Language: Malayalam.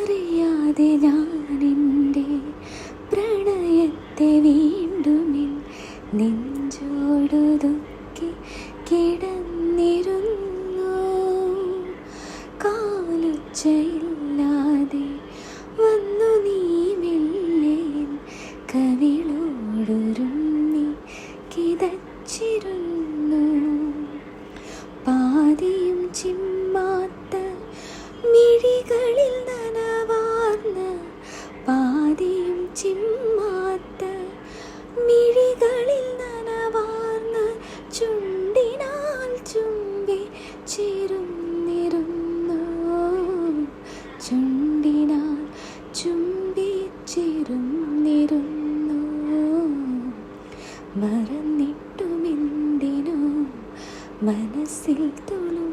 അറിയാതെ ഞാനെന്റെ പ്രണയത്തെ വീണ്ടുമിൽ നെഞ്ചോടു കിടന്നിരുന്നു. കാലുച്ചയില്ലാതെ വന്നു നീ മെല്ലെ കവിളോടൊരു കിതച്ചിരുന്നു. പാതിയും ചിമ്മ ചിന്തിയും ചിന്മാത്ത മിഴികളിൽ നനവാർന്ന ചുണ്ടിനാൽ ചുംബി ചിരുന്നിരുന്നു. ചുണ്ടിനാൽ ചുംബി ചിരുന്നിരുന്നു. മറന്നിട്ടുമെന്തിനോ മനസ്സിൽ തുളു